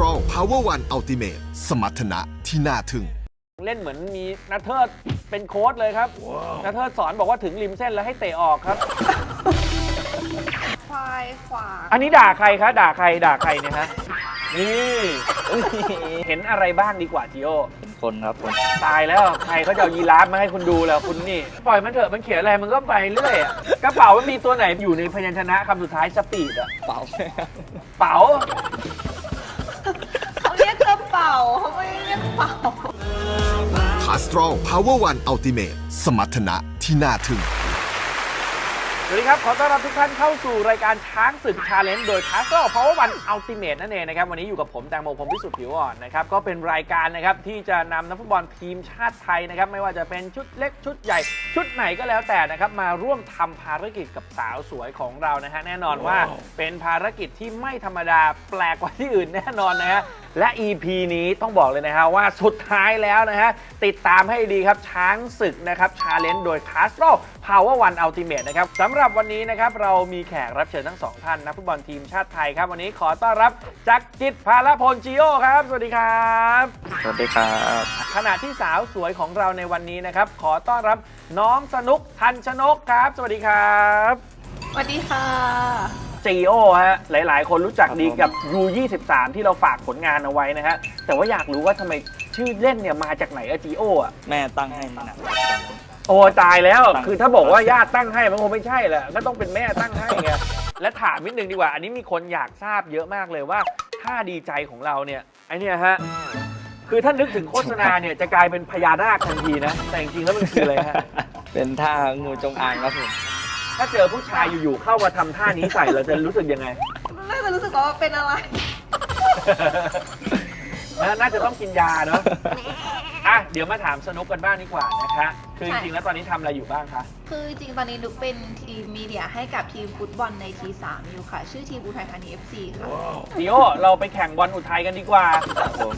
r o l Power One Ultimate สมรรถนะที่น่าทึ่ง เล่นเหมือนมีนัทเทิร์ดเป็นโค้ชเลยครับนัทเทิร์ดสอนบอกว่าถึงริมเส้นแล้วให้เตะออกครับ ควายขวางอันนี้ด่าใครคะ ด่าใคร ด่าใครเนี่ยฮะ นี่ เห็นอะไรบ้างดีกว่าจิโอเป็นคนครับคนตายแล้วใครเขาจะเอายีราฟมาให้คุณดูแล้วคุณนี่ ปล่อยมันเถอะมันเขียนอะไรมันก็ไปเรื่อยอะกระเป๋ามันมีตัวไหนอยู่ในพยัญชนะคำสุดท้ายสปีดอะเปล่าเป๋าเขา เรียกกระเป๋าเขาไม่ได้เรียกเป๋า c a s t r o l Power One Ultimate สมรรถนะที่น่าทึ่ง สวัสดีครับ ขอต้อนรับทุกท่านเข้าสู่รายการช้างศึกชาเลนจ์โดย c a s t l e Power One Ultimate นั่นเองนะครับ วันนี้อยู่กับผมแตงโมพรหมพิสุทธิ์ผิวอ่อนนะครับ ก็เป็นรายการนะครับ ที่จะนำนักฟุตบอลทีมชาติไทยนะครับ ไม่ว่าจะเป็นชุดเล็กชุดใหญ่ ชุดไหนก็แล้วแต่นะครับ มาร่วมทำภารกิจกับสาวสวยของเรานะฮะแน่นอนว่าเป็นภารกิจที่ไม่ธรรมดาแปลกกว่าที่อื่นแน่นอนนะฮะและ EP นี้ต้องบอกเลยนะฮะว่าสุดท้ายแล้วนะฮะติดตามให้ดีครับช้างศึกนะครับชาเลนจ์โดย c a s t l e Power One Ultimate นะครับสำหรับวันนี้นะครับเรามีแขกรับเชิญทั้งสองท่านนักฟุตบอลทีมชาติไทยครับ วันนี้ขอต้อนรับจักรจิตพาลพลจิโอครับ สวัสดีครับ สวัสดีครับ ขณะที่สาวสวยของเราในวันนี้นะครับ ขอต้อนรับน้องสนุกทันชนกครับ สวัสดีครับ สวัสดีค่ะ จีโอฮะหลาย ๆ คนรู้จักดีกับ U23 ที่เราฝากผลงานเอาไว้นะฮะแต่ว่าอยากรู้ว่าทำไมชื่อเล่นเนี่ยมาจากไหนอะจีโออะแม่ตั้งให้นี่นะ โอ้ตายแล้วตั้ง คือถ้าบอกว่าญาติตั้งให้มันคงไม่ใช่แหละก็ต้องเป็นแม่ตั้งให้ไงและถามนิดนึงดีกว่า อันนี้มีคนอยากทราบเยอะมากเลยว่าท่าดีใจของเราเนี่ยไอเนี่ยฮะคือถ้านึกถึงโฆษณาเนี่ยจะกลายเป็นพญานาคทันทีนะ แต่จริงๆแล้วมันคืออะไรฮะ เป็นท่างูจงอางครับผม ถ้าเจอผู้ชายอยู่ๆเข้ามาทำท่านี้ใส่เราจะรู้สึกยังไง น่าจะรู้สึกว่าเป็นอะไรนะน่าจะต้องกินยาเนาะ อะ เดี๋ยวมาถามสนุกกันบ้างดีกว่านะคะ คือจริงๆแล้วตอนนี้ทำอะไรอยู่บ้างคะ คือจริงๆตอนนี้นุกเป็นทีมมีเดียให้กับทีมฟุตบอลในทีสามอยู่ค่ะ ชื่อทีมอุทัยธานี FC ค่ะ ดิโอเราไปแข่งบอลอุทัยกันดีกว่าครับผม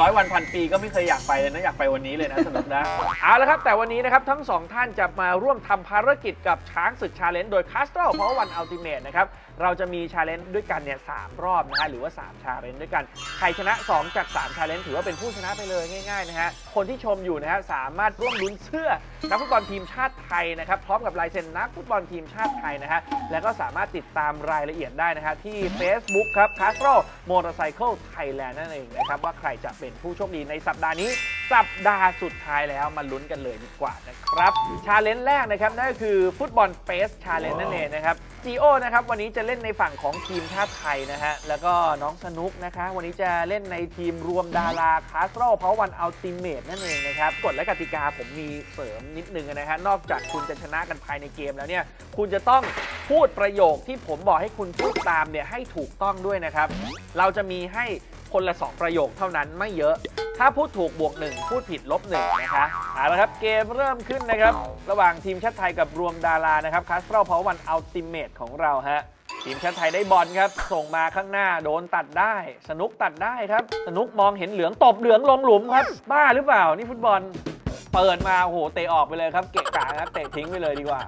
ร้อยวันพันปีก็ไม่เคยอยากไปเลยนะ อยากไปวันนี้เลยนะสนุกนะ เอาละครับ แต่วันนี้นะครับ ทั้งสองท่านจะมาร่วมทำภารกิจกับช้างศึกชาเลนจ์โดย c a s t l e เพราะวันอัลติเม e นะครับ เราจะมีชาเลนจ์ด้วยกันเนี่ยสามรอบนะฮะหรือว่า3ชาเลนจ์ด้วยกัน ใครชนะ 2 จาก3ชาเลนจ์ถือว่าเป็นผู้ชนะไปเลยง่ายๆนะฮะคนที่ชมอยู่นะฮะสามารถร่วมลุ้นเสื้อ นักฟุตบอลทีมชาติไทยนะครับพร้อมกับลายเซ็นนักฟุตบอลทีมชาติไทยนะฮะแล้วก็สามารถติดตามรายละเอียดได้นะฮะที่ Facebook ครับ c a s t r o Motorcycle Thailand นั่นเองนะครับว่าใครจะเป็นผู้โชคดีในสัปดาห์นี้ สัปดาห์สุดท้ายแล้วมาลุ้นกันเลยดีกว่านะครับชาเลนจ์แรกนะครับนั่นก็คือฟุตบอลเฟสชาเลนจ์นั่นเองนะครับจีโอนะครับวันนี้จะเล่นในฝั่งของทีมชาติไทยนะฮะแล้วก็น้องสนุกนะคะ วันนี้จะเล่นในทีมรวมดาราคาสโรเพราะวันอัลติเมทนั่นเองนะครับกฎและกติกาผมมีเสริมนิดนึงนะฮะนอกจากคุณจะชนะกันภายในเกมแล้วเนี่ยคุณจะต้องพูดประโยคที่ผมบอกให้คุณพูดตามเนี่ยให้ถูกต้องด้วยนะครับ เราจะมีให้คนละ 2 ประโยคเท่านั้นไม่เยอะ ถ้าพูดถูกบวก 1 พูดผิดลบ1นะคะเอาละครับเกมเริ่มขึ้นนะครับ ระหว่างทีมชาติไทยกับรวมดารานะครับคาสเ r รเพาวันอัลติเมทของเราฮะทีมชาติไทยได้บอลครับ ส่งมาข้างหน้าโดนตัดได้ สนุกตัดได้ครับ สนุกมองเห็นเหลืองตบเหลืองลงหลุมครับ บ้าหรือเปล่า นี่ฟุตบอล เปิดมาโอ้โหเตะออกไปเลยครับ เกะกะครับเตะทิ้งไปเลยดีกว่า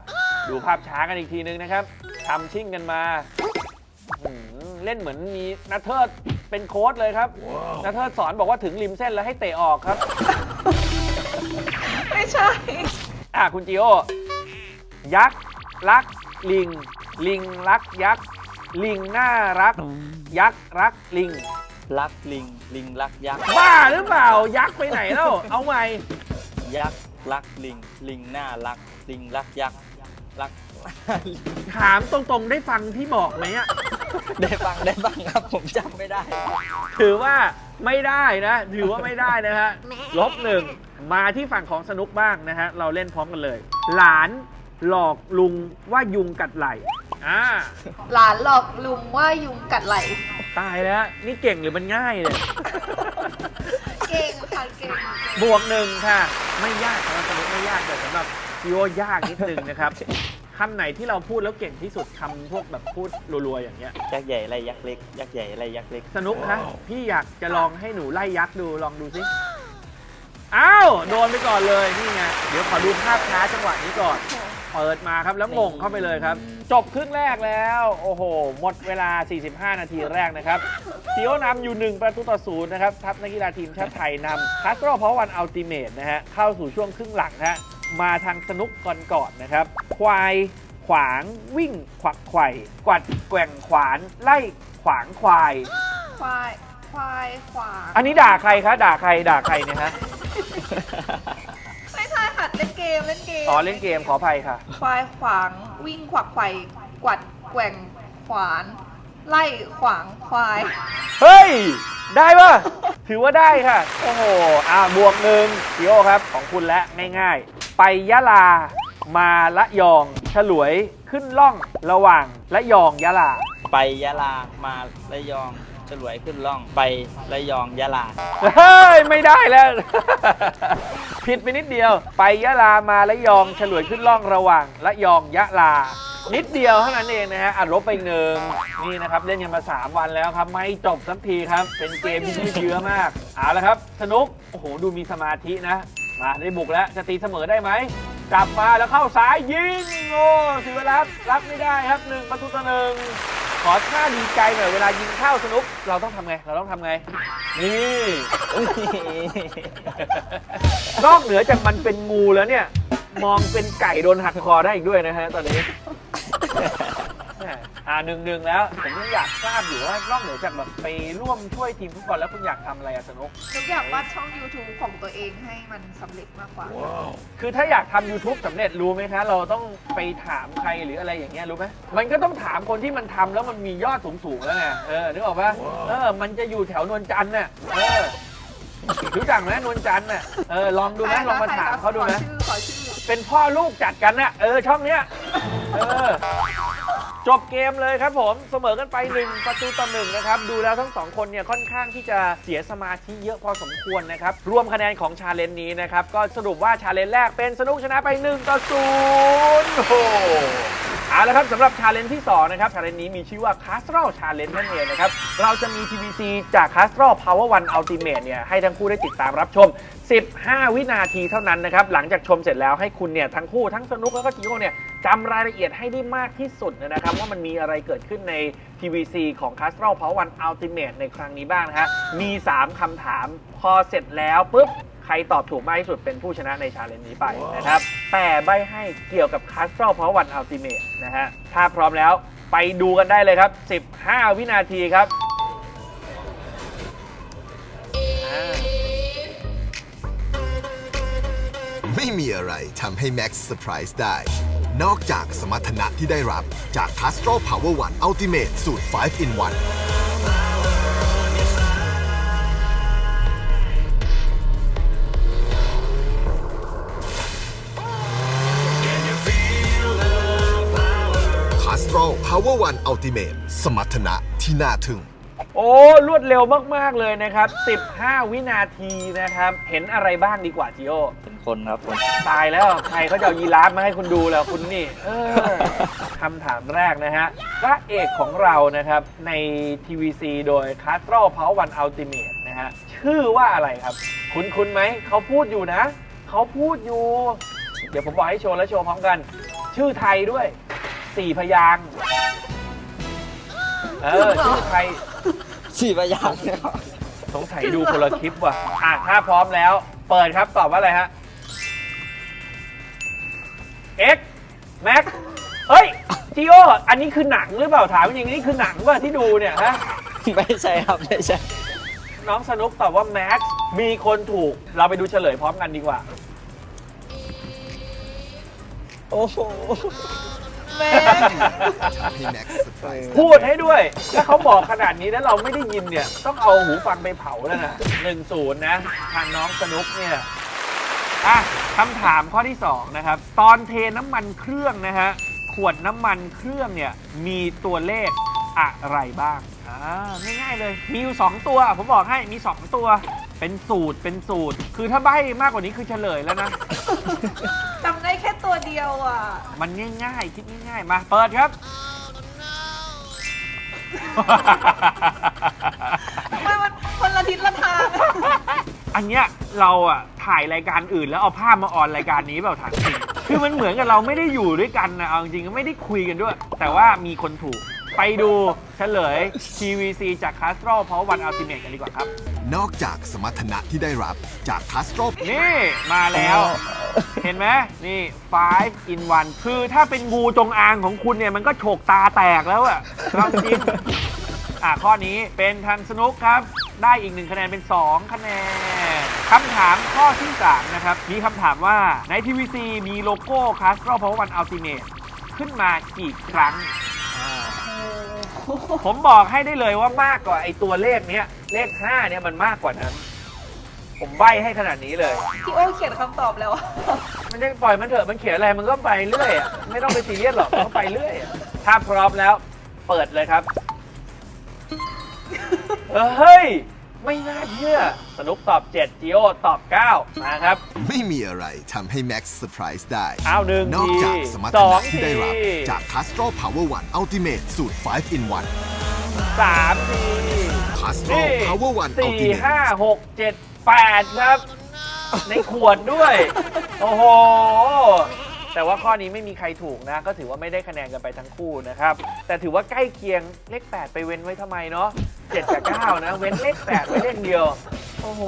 ดูภาพช้ากันอีกทีนึงนะครับทำชิ่งกันมาอืมเล่นเหมือนมีนัทเทิร์ดเป็นโค้ชเลยครับนัทเทิร์ดสอนบอกว่าถึงริมเส้นแล้วให้เตะออกครับ ไม่ใช่ อะคุณจิโอ ยักษ์รักลิง ลิงรักยักษ์ลิงน่ารัก ยักษ์รักลิง รักลิง ลิงรักยักษ์ บ้าหรือเปล่า ยักษ์ไปไหนแล้ว เอาใหม่ ยักษ์รักลิง ลิงน่ารัก ลิงรักยักษ์รัก ถามตรงๆได้ฟังที่บอกไหมอะ ได้ฟังได้ฟังครับผมจำไม่ได้ ถือว่าไม่ได้นะ ถือว่าไม่ได้นะฮะลบหนึ่งมาที่ฝั่งของสนุกบ้างนะฮะ เราเล่นพร้อมกันเลย หลานหลอกลุงว่ายุงกัดไหลอ่าหลานหลอกลุงว่ายุงกัดไหลตายแล้ว นี่เก่งหรือมันง่ายเนี่ย เก่งค่ะเก่งบวกหนึ่งค่ะ ไม่ยากสำหรับสนุกไม่ยากแต่สำหรับซีโอยากนิดนึงนะครับคำไหนที่เราพูดแล้วเก่งที่สุดคำพวกแบบพูดรัวๆอย่างเงี้ย ยักษ์ใหญ่อะไรยักษ์เล็ก ยักษ์ใหญ่อะไรยักษ์เล็ก สนุกคะพี่อยากจะลองให้หนูไล่ยักษ์ดูลองดูสิอ้าวโดนไปก่อนเลยนี่ไงเดี๋ยวขอดูภาพช้าจังหวะนี้ก่อน เปิดมาครับแล้วมงเข้าไปเลยครับ จบครึ่งแรกแล้ว โอ้โห หมดเวลา 45 นาทีแรกนะครับซีโอนำอยู่ 1 ประตูต่อศูนย์นะครับทัพนักกีฬาทีมชาติไทยนำคัสโตรเพราะวันอัลติเมทนะฮะเข้าสู่ช่วงครึ่งหลังฮะมาทางสนุกก่อนก่อนๆนะครับ ควายขวางวิ่งขวักไขว่กวัดแกว่งขวานไล่ขวางควาย ควายควายขวางอันนี้ด่าใครคะด่าใครด่าใครเนี่ยฮะไม่ใช่ค่ะเล่นเกมเล่นเกมอ๋อเล่นเกมขออภัยค่ะ ควายขวางวิ่งขวักไขว่กวัดแกว่งขวาน ไล่ขวางควาย เฮ้ย ได้ปะถือว่าได้ค่ะ โอ้โห อ่าบวกหนึ่งพี่โอครับ ของคุณและง่ายๆ ไปยะลา มาละยอง ฉลวยขึ้นล่องระหว่างละยองยะลา ไปยะลามาระยอง ฉลวยขึ้นล่องไประยองยะลา เฮ้ย ไม่ได้แล้ว ผิดไปนิดเดียว ไปยะลามาละยองฉลวยขึ้นล่องระหว่างละยองยะลา นิดเดียวเท่านั้นเองนะฮะอัดลบไปหนึ่งนี่นะครับเล่นกันมา 3 วันแล้วครับ ไม่จบสักทีครับ เป็นเกมที่ยืดเยื้อมากเอาละครับ สนุก โอ้โห ดูมีสมาธินะ มาได้บุกแล้ว จะตีเสมอได้ไหมจับมาแล้วเข้าซ้ายยิง โอ้สิวรัตน์รับไม่ได้ครับหนึ่งประตูต่อหนึ่ง ขอท่าดีใจหน่อยเวลายิงเข้าสนุก เราต้องทำไง เราต้องทำไง นี่ นอกเหนือจากมันเป็นงูแล้วเนี่ย มองเป็นไก่โดนหักคอได้อีกด้วยนะฮะตอนนี้ แหม่อ่าหนึ่งหนึ่งแล้ว ผมยังอยากทราบอยู่ว่านอกเหนือจากแบบไปร่วมช่วยทีมฟุตบอลแล้วคุณอยากทำอะไรอะสนุก หนูอยากวาดช่อง YouTube ของตัวเองให้มันสำเร็จมากกว่า คือถ้าอยากทำ YouTube สำเร็จรู้ไหมคะ เราต้องไปถามใครหรืออะไรอย่างเงี้ยรู้ไหมมันก็ต้องถามคนที่มันทำแล้วมันมียอดสูงๆแล้วไงเออนึกออกปะเออมันจะอยู่แถวนวลจันทร์น่ะเออรู้จักไหมนวลจันทร์น่ะเออลองดูไหมลองมาถามเขาดูนะขอชื่อขอชื่อเป็นพ่อลูกจัดกันนะเออช่องเนี้ยเออ จบเกมเลยครับผมเสมอกันไป 1 ประตูต่อหนึ่งนะครับ ดูแล้วทั้งสองคนเนี่ยค่อนข้างที่จะเสียสมาธิเยอะพอสมควรนะครับ รวมคะแนนของชาเลนจ์นี้นะครับ ก็สรุปว่าชาเลนจ์แรกเป็นสนุกชนะไป 1 ต่อ0โอ้โห เอาละครับสำหรับชาเลนจ์ที่ 2 นะครับชาเลนจ์นี้มีชื่อว่า c a s t r o Challenge นั่นเองนะครับ เราจะมี TVC จาก c a s t r o Power One Ultimate เนี่ยให้ทั้งคู่ได้ติดตามรับชม 15 วินาทีเท่านั้นนะครับ หลังจากชมเสร็จแล้วให้คุณเนี่ยทั้งคู่ทั้งสนุกแล้วก็จิโอเนี่ยจำรายละเอียดให้ได้มากที่สุดนะครับ ว่ามันมีอะไรเกิดขึ้นใน TVC ของ c a s t r o Power One Ultimate ในครั้งนี้บ้างนะฮะมี 3คำถามพอเสร็จแล้วปุ๊บ ใครตอบถูกมากที่สุดเป็นผู้ชนะในชาเลนจ์นี้ไปนะครับ แต่ใบให้เกี่ยวกับ c a s t r o Power One Ultimate นะฮะ ถ้าพร้อมแล้วไปดูกันได้เลยครับ 15 วินาทีครับอ่าไม่มีอะไรทำให้แม็กซ์เซอร์ไพรส์ได้ นอกจากสมรรถนะที่ได้รับจาก c a s t r o Power One Ultimate สูตร 5 in 1 Power One Ultimate สมรรถนะที่น่าทึ่ง โอ้ รวดเร็วมาก ๆ เลยนะครับ 15 วินาทีนะครับ เห็นอะไรบ้างดีกว่าจิโอ เป็นคนครับคน ตายแล้ว ใครเขาจะเอายีราฟมาให้คุณดูแล้วคุณนี่ เออคำถามแรกนะฮะพระเอกของเรานะครับ ใน TVC โดย c a s t r o Power One Ultimate นะฮะ ชื่อว่าอะไรครับ คุณคุณไหม เขาพูดอยู่นะ เขาพูดอยู่ เดี๋ยวผมบอกให้โชว์และโชว์พร้อมกัน ชื่อไทยด้วย สี่พยางค์เออชื่อไทยสี่ประยางค์เนี่ยสงสัยดูคนละคลิปว่ะอะถ้าพร้อมแล้ว เปิดครับตอบว่าอะไรฮะ X Max เฮ้ยจิโออันนี้คือหนังหรือเปล่าถามจริงๆนี่คือหนังป่ะที่ดูเนี่ยฮะไม่ใช่ครับไม่ใช่น้องสนุกตอบว่า Max มีคนถูก เราไปดูเฉลยพร้อมกันดีกว่า โอ้โห แม่ให้แม็กซ์เซอร์ไพรส์พูดให้ด้วย ถ้าเขาบอกขนาดนี้แล้วเราไม่ได้ยินเนี่ย ต้องเอาหูฟังไปเผาแล้วนะหนึ่งศูนย์นะทางน้องสนุกเนี่ย อะคำถามข้อที่ 2 นะครับ ตอนเทน้ำมันเครื่องนะฮะ ขวดน้ำมันเครื่องเนี่ย มีตัวเลขอะไรบ้าง อ่า ง่ายๆเลย มีอยู่ 2 ตัว ผมบอกให้ มี 2 ตัว เป็นสูตร เป็นสูตร คือถ้าใบ้มากกว่านี้คือเฉลยแล้วนะ จำได้แค่ตัว เดียวอะ มันง่ายๆ คิดง่ายๆ มา เปิดครับทำไมมันคนละทิศละทางอะอันเนี้ยเราอะถ่ายรายการอื่นแล้วเอาภาพมาออนรายการนี้เปล่าถามจริงคือมันเหมือนกับเราไม่ได้อยู่ด้วยกันนะเอาจริงๆก็ไม่ได้คุยกันด้วย แต่ว่ามีคนถูกไปดูเฉลย TVC จาก Castro เพราะวัน Ultimate กันดีกว่าครับ นอกจากสมรรถนะที่ได้รับจาก Castro นี่ มาแล้ว เห็นไหมนี่ 5 in 1 คือถ้าเป็นงูจงอางของคุณเนี่ย มันก็โฉกตาแตกแล้วอะเอาจริงอะข้อนี้เป็นทางสนุกครับ ได้อีกหนึ่งคะแนนเป็น 2 คะแนนคำถามข้อที่ 3 นะครับ มีคำถามว่าใน TVC มีโลโก้ Castro Power One Ultimate ขึ้นมากี่ครั้ง ผมบอกให้ได้เลยว่ามากกว่าไอ้ตัวเลขเนี้ย เลข 5 เนี่ยมันมากกว่านั้น ผมใบให้ขนาดนี้เลย พี่โอเขียนคำตอบแล้วอะมันจะปล่อยมันเถอะมันเขียนอะไรมันก็ไปเรื่อยอะไม่ต้องไปซีเรียสหรอกมันก็ไปเรื่อยอะถ้าพร้อมแล้วเปิดเลยครับเออเฮ้ย ไม่น่าเชื่อ สนุกตอบ7จิโอตอบ 9 มาครับ ไม่มีอะไรทำให้ Max เซอร์ไพรส์ได้เอาหนึ่งนอกจากทีสมรรถสอนะงที่ได้รับทีจาก Castro Power One Ultimate สูตร 5 in 1สามที Castro นี่ Power One สี่ Ultimate ห้าหกเจ็ด แปดครับ ในขวดด้วย โอ้โห แต่ว่าข้อนี้ไม่มีใครถูกนะ ก็ถือว่าไม่ได้คะแนนกันไปทั้งคู่นะครับ แต่ถือว่าใกล้เคียงเลข 8 ไปเว้นไว้ทำไมเนาะ7กับ9นะ เว้นเลข 8 ไว้เลขเดียว โอ้โห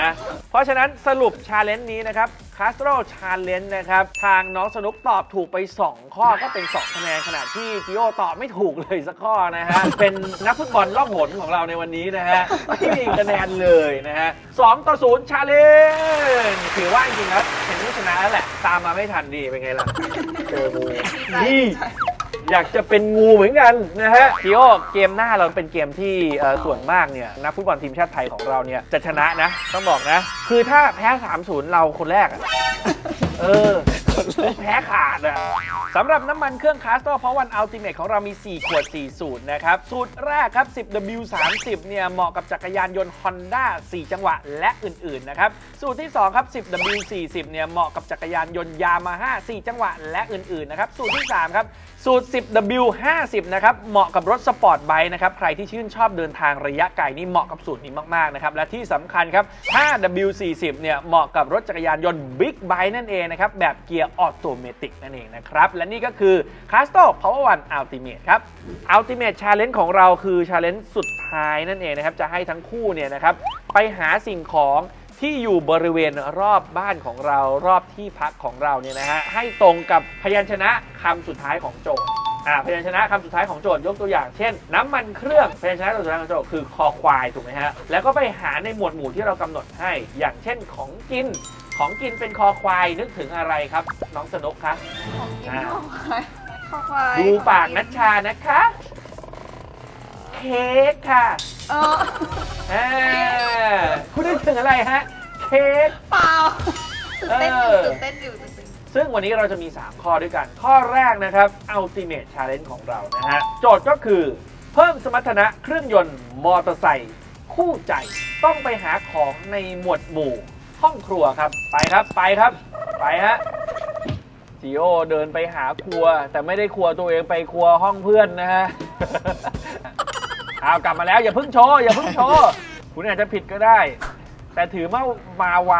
นะ เพราะฉะนั้นสรุปชาเลนจ์นี้นะครับ c a s t r o Challenge นะครับ ทางน้องสนุกตอบถูกไป 2 ข้อก็เป็น 2 คะแนนขณะที่จิโอตอบไม่ถูกเลยสักข้อนะฮะ เป็นนักฟุตบอลล่องหนของเราในวันนี้นะฮะ ไม่มีคะแนนเลยนะฮะ2ต่อ0 Challenge ถือว่าจริงๆแล้วเห็นผู้ชนะแล้วแหละ ตามมาไม่ทันดีเป็นไงล่ะเจองูนี่ อยากจะเป็นงูเหมือนกันนะฮะจิโอเกมหน้าเราเป็นเกมที่เอ่อส่วนมากเนี่ยนักฟุตบอลทีมชาติไทยของเราเนี่ยจะชนะนะ ต้องบอกนะ คือถ้าแพ้ 3-0 เราคนแรกอะเออ แพ้ขาดอะสำหรับน้ำมันเครื่องคาสโตเพราะวันอัลติเมทของเรามี 4 ขวด 4 สูตรนะครับ สูตรแรกครับ 10W30 เนี่ยเหมาะกับจักรยานยนต์ Honda 4 จังหวะและอื่น ๆ นะครับ สูตรที่ 2 ครับ 10W40 เนี่ยเหมาะกับจักรยานยนต์ Yamaha 4จังหวะและอื่น ๆ นะครับ สูตรที่ 3 ครับ สูตร 10W50 นะครับเหมาะกับรถสปอร์ตไบค์นะครับใครที่ชื่นชอบเดินทางระยะไกลนี่เหมาะกับสูตรนี้มาก ๆ นะครับ และที่สำคัญครับ 5W40 เนี่ยเหมาะกับรถจักรยานยนต์บิ๊กไบค์นั่นเองนะครับแบบเกียร์ออโตเมติกนั่นเองนะครับ และนี่ก็คือ c a s t o Power One Ultimate ครับ Ultimate Challenge ของเราคือ Challenge สุดท้ายนั่นเองนะครับ จะให้ทั้งคู่เนี่ยนะครับไปหาสิ่งของที่อยู่บริเวณรอบบ้านของเรารอบที่พักของเราเนี่ยนะฮะให้ตรงกับพยัญชนะคำสุดท้ายของโจทย์อ่าพยัญชนะคำสุดท้ายของโจทย์ยกตัวอย่าง เช่น น้ำมันเครื่องพยัญชนะสุดท้ายของโจทย์คือคอควายถูกไหมฮะแล้วก็ไปหาในหมวดหมู่ที่เรากำหนดให้ อย่างเช่นของกิน ของกินเป็นคอควายนึกถึงอะไรครับ น้องสนุกคะ ของกินอ่า ข้าวควายข้าวควายดูปากนัชชานะคะ เค้กค่ะเอออ่าคุณนึกถึงอะไรฮะ เค้ก เปล่าตื่นเต้นอยู่เออตื่นเต้นอยู่ตื่นเต้นอยู่ซึ่งวันนี้เราจะมี 3 ข้อด้วยกัน ข้อแรกนะครับ Ultimate Challenge ของเรานะฮะ โจทย์ก็คือ เพิ่มสมรรถนะเครื่องยนต์มอเตอร์ไซค์คู่ใจ ต้องไปหาของในหมวดหมู่ ห้องครัวครับ ไปครับไปครับ ไปฮะจีโอเดินไปหาครัว แต่ไม่ได้ครัวตัวเองไปครัวห้องเพื่อนนะฮะ เอากลับมาแล้วอย่าเพิ่งโชว์อย่าเพิ่งโชว์คุณอาจจะผิดก็ได้ แต่ถือว่ามาไว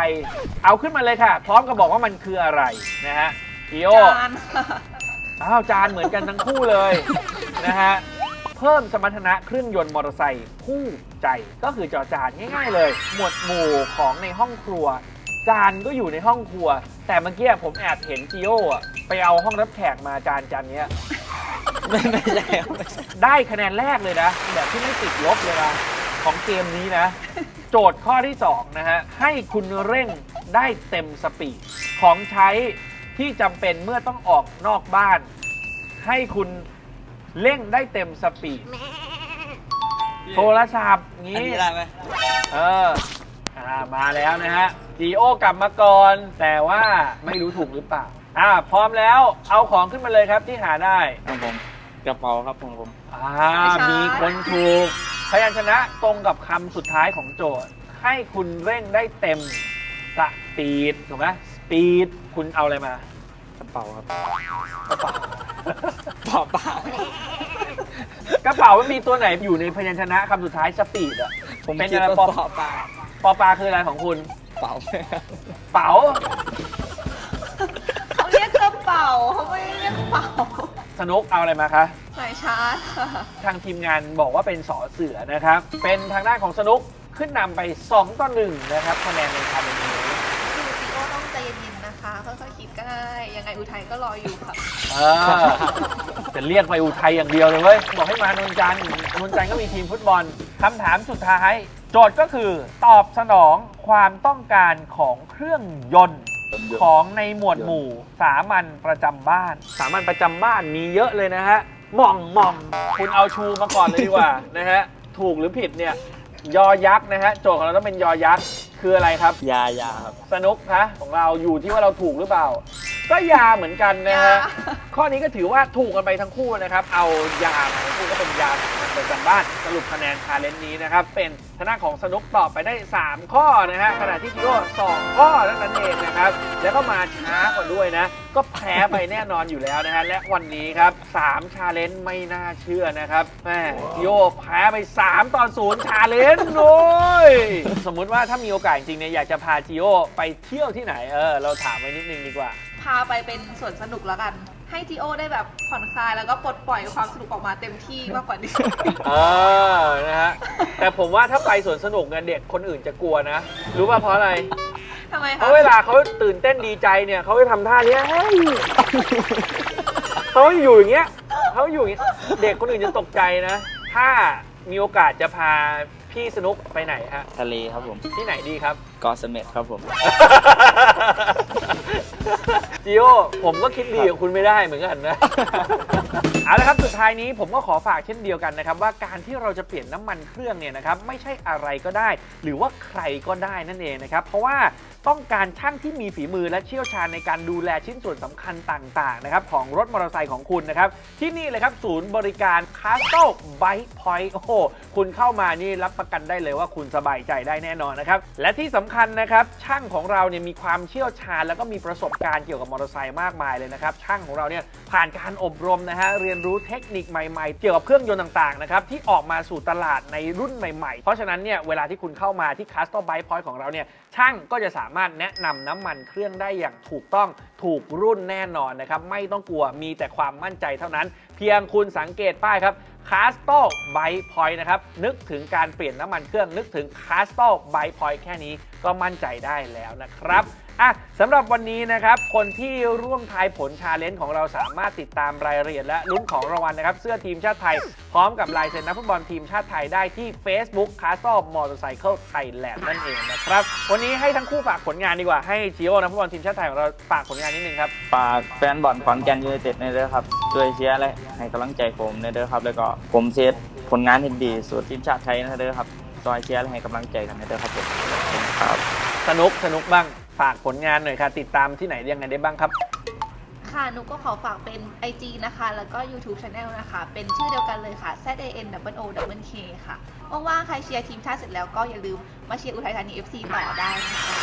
เอาขึ้นมาเลยค่ะ พร้อมกับบอกว่ามันคืออะไรนะฮะอีโอจานค่ะอ้าวจานเหมือนกันทั้งคู่เลยนะฮะเพิ่มสมรรถนะเครื่องยนต์มอเตอร์ไซค์คู่ ใจ ก็คือจอจานง่าย ๆ เลย หมวดหมู่ของในห้องครัว จานก็อยู่ในห้องครัว แต่เมื่อกี้ผมแอบเห็นจีโออะไปเอาห้องรับแขกมาจานจานเนี้ย ไม่ไม่ใช่ครับไม่ใช่ ได้คะแนนแรกเลยนะ แบบที่ไม่ติดลบเลยนะของเกมนี้นะ โจทย์ข้อที่ 2 นะฮะ ให้คุณเร่งได้เต็มสปีดของใช้ที่จำเป็นเมื่อต้องออกนอกบ้าน ให้คุณเร่งได้เต็มสปีด โทรศัพท์อันงี้นี้ได้ไหมเอออ่ามาแล้วนะฮะจีโอกลับมาก่อน แต่ว่าไม่รู้ถูกหรือเปล่าอ่าพร้อมแล้วเอาของขึ้นมาเลยครับที่หาได้ ของผมกระเป๋าครับของผมอ่ามีคนถูก พยัญชนะตรงกับคำสุดท้ายของโจทย์ ให้คุณเร่งได้เต็มสปีดถูกไหมสปีดคุณเอาอะไรมากระ เป๋าครับกระเป๋าเปล่าเปล่ากระเป๋ามันมีตัวไหนอยู่ในพยัญชนะคำสุดท้ายสปีดอะผมเป็นคิดอะไรว่าปอเปล่าเปล่าปอปลาคืออะไรของคุณ เปล่าเป๋าเขาเรียกกระป่าเขาไม่ได้เรียกเป่าสนุกเอาอะไรมาคะ สายชาร์จค่ะทางทีมงานบอกว่าเป็นสอเสือนะครับ เป็นทางด้านของสนุกขึ้นนำไป 2 ต่อ 1 นะครับคะแนนในคาร์เมนี้คือซีโอต้องใจเย็นๆนะ คะค่อยๆคิดก็ได้ ยังไงอุทัยก็รออยู่ค่ะ เออจะเรียกไปอุทัยอย่างเดียวเลยเว้ย บอกให้มานนจันทร์นนจันทร์ก็มีทีมฟุตบอลคำถามสุดท้าย โจทย์ก็คือตอบสนองความต้องการของเครื่องยนต์ ของในหมวดหมู่สามัญประจำบ้าน สามัญประจำบ้านมีเยอะเลยนะฮะหม่องหม่องคุณเอาชูมาก่อนเลยดีกว่า นะฮะ ถูกหรือผิดเนี่ย ยอยักษ์นะฮะโจทย์ของเราต้องเป็นยอยักษ์คืออะไรครับ ยายาครับ สนุกคะของเราอยู่ที่ว่าเราถูกหรือเปล่า ก็ยาเหมือนกันนะฮะยาข้อนี้ก็ถือว่าถูกกันไปทั้งคู่นะครับ เอายามาทั้งคู่ก็เป็นยาสามัญประจำบ้าน สรุปคะแนนชาเลนจ์นี้นะครับ เป็นทางด้านของสนุกตอบไปได้ 3 ข้อนะฮะขณะที่จิโร่สองข้อเท่านั้นเองนะครับ แล้วก็มาช้ากว่าด้วยนะ ก็แพ้ไปแน่นอนอยู่แล้วนะฮะ และวันนี้ครับ3ชาเลนจ์ไม่น่าเชื่อนะครับแม่จิโร่แพ้ไป 3 ต่อ0ชาเลนจ์โอ้ยสมมุติว่าถ้ามีโอกาสจริงๆเนี่ยอยากจะพาจิโร่ไปเที่ยวที่ไหนเออเราถามไว้นิดนึงดีกว่า พาไปเป็นสวนสนุกแล้วกัน ให้จีโอได้แบบผ่อนคลายแล้วก็ปลดปล่อยความสนุกออกมาเต็มที่มากกว่านี้ เออนะฮะ แต่ผมว่าถ้าไปสวนสนุกเนี่ยเด็กคนอื่นจะกลัวนะ รู้ป่ะเพราะอะไร ทำไมเพคะราะเวลาเขาตื่นเต้นดีใจเนี่ยเขาจะทำท่าเนี้ยเฮ้ยเขาอยู่อย่างเงี้ยเขาอยู่อย่างเงี้ยเด็กคนอื่นจะตกใจนะ ถ้ามีโอกาสจะพาพี่สนุกไปไหนฮะ ทะเลครับผมที่ไหนดีครับ เกาะเสม็ดครับผม จิโอผมก็คิดดีกับคุณไม่ได้เหมือนกันนะ เอาละครับสุดท้ายนี้ผมก็ขอฝากเช่นเดียวกันนะครับ ว่าการที่เราจะเปลี่ยนน้ำมันเครื่องเนี่ยนะครับไม่ใช่อะไรก็ได้ หรือว่าใครก็ได้นั่นเองนะครับ เพราะว่า ต้องการช่างที่มีฝีมือและเชี่ยวชาญในการดูแลชิ้นส่วนสำคัญต่างๆนะครับของรถมอเตอร์ไซค์ของคุณนะครับ ที่นี่เลยครับศูนย์บริการ Castle Bike Point โอ้โหคุณเข้ามานี่รับประกันได้เลยว่าคุณสบายใจได้แน่นอนนะครับ และที่สำคัญนะครับช่างของเราเนี่ยมีความเชี่ยวชาญ แล้วก็มีประสบการณ์เกี่ยวกับมอเตอร์ไซค์มากมายเลยนะครับ ช่างของเราเนี่ยผ่านการอบรมนะฮะเรียนรู้เทคนิคใหม่ๆ เกี่ยวกับเครื่องยนต์ต่างๆนะครับที่ออกมาสู่ตลาดในรุ่นใหม่ๆ เพราะฉะนั้นเนี่ยเวลาที่คุณเข้ามาที่ Castle Bike Point ของเราเนี่ยช่างก็จะสามารถแนะนำน้ำมันเครื่องได้อย่างถูกต้องถูกรุ่นแน่นอนนะครับ ไม่ต้องกลัวมีแต่ความมั่นใจเท่านั้น เพียงคุณสังเกตป้ายครับ c a s t l Bike Point นะครับ นึกถึงการเปลี่ยนน้ำมันเครื่อง นึกถึง c a s t l Bike Point แค่นี้ก็มั่นใจได้แล้วนะครับ อะสำหรับวันนี้นะครับ คนที่ร่วมทายผลชาเลนจ์ของเราสามารถติดตามรายละเอียดและลุ้นของรางวัลนะครับ เสื้อทีมชาติไทย พร้อมกับลายเซ็นนักฟุตบอลทีมชาติไทยได้ที่ Facebook c a s t l Motorcycle Thailand นั่นเองนะครับ วันนี้ให้ทั้งคู่ฝากผลงานดีกว่าให้จิโอนักฟุตบอลทีมชาติไทยของเราฝากผลงานนิดนึงครับ ฝากแฟนบอลขอนแก่นยูไนเต็ดในเด้อครับช่วยเชียร์และให้กำลังใจผมในเด้อครับ แล้วก็ผมเซตผลงานที่ดีสู่ทีมชาติไทยนะเด้อครับช่วยเชียร์และให้กำลังใจกันในเด้อครับผมขอบคุณครับ สนุกสนุกบ้าง ฝากผลงานหน่อยค่ะ ติดตามที่ไหนยังไงได้บ้างครับ ค่ะนุกก็ขอฝากเป็น IG นะคะ แล้วก็ YouTube Channel นะคะ เป็นชื่อเดียวกันเลยค่ะ Z A N W O W K ค่ะ ว่างๆ ใครเชียร์ทีมชาติเสร็จแล้วก็อย่าลืมมาเชียร์อุทัยธานี FC ต่อได้นะคะ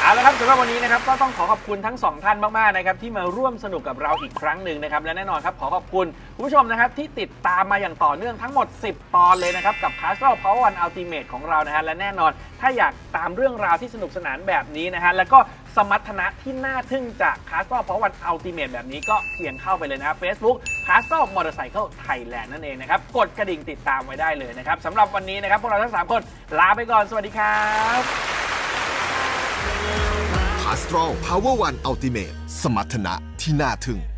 เอาละครับสำหรับวันนี้นะครับก็ต้องขอขอบคุณทั้งสองท่านมากๆนะครับที่มาร่วมสนุกกับเราอีกครั้งหนึ่งนะครับและแน่นอนครับขอขอบคุณคุณผู้ชมนะครับที่ติดตามมาอย่างต่อเนื่องทั้งหมด 10 ตอนเลยนะครับกับ Castle Power One Ultimate ของเรานะฮะและแน่นอนถ้าอยากตามเรื่องราวที่สนุกสนานแบบนี้นะฮะแล้วก็ สมรรถนะที่น่าทึ่งจาก Castle Power One Ultimate แบบนี้ก็เพียงเข้าไปเลยนะครับ Facebook Castle Motorcycle Thailand นั่นเองนะครับ กดกระดิ่งติดตามไว้ได้เลยนะครับสำหรับวันนี้นะครับพวกเราทั้งสามคนลาไปก่อนสวัสดีครับคัสตรอพาวเวอร์วันอัลติเมทสมรรถนะที่น่าทึ่ง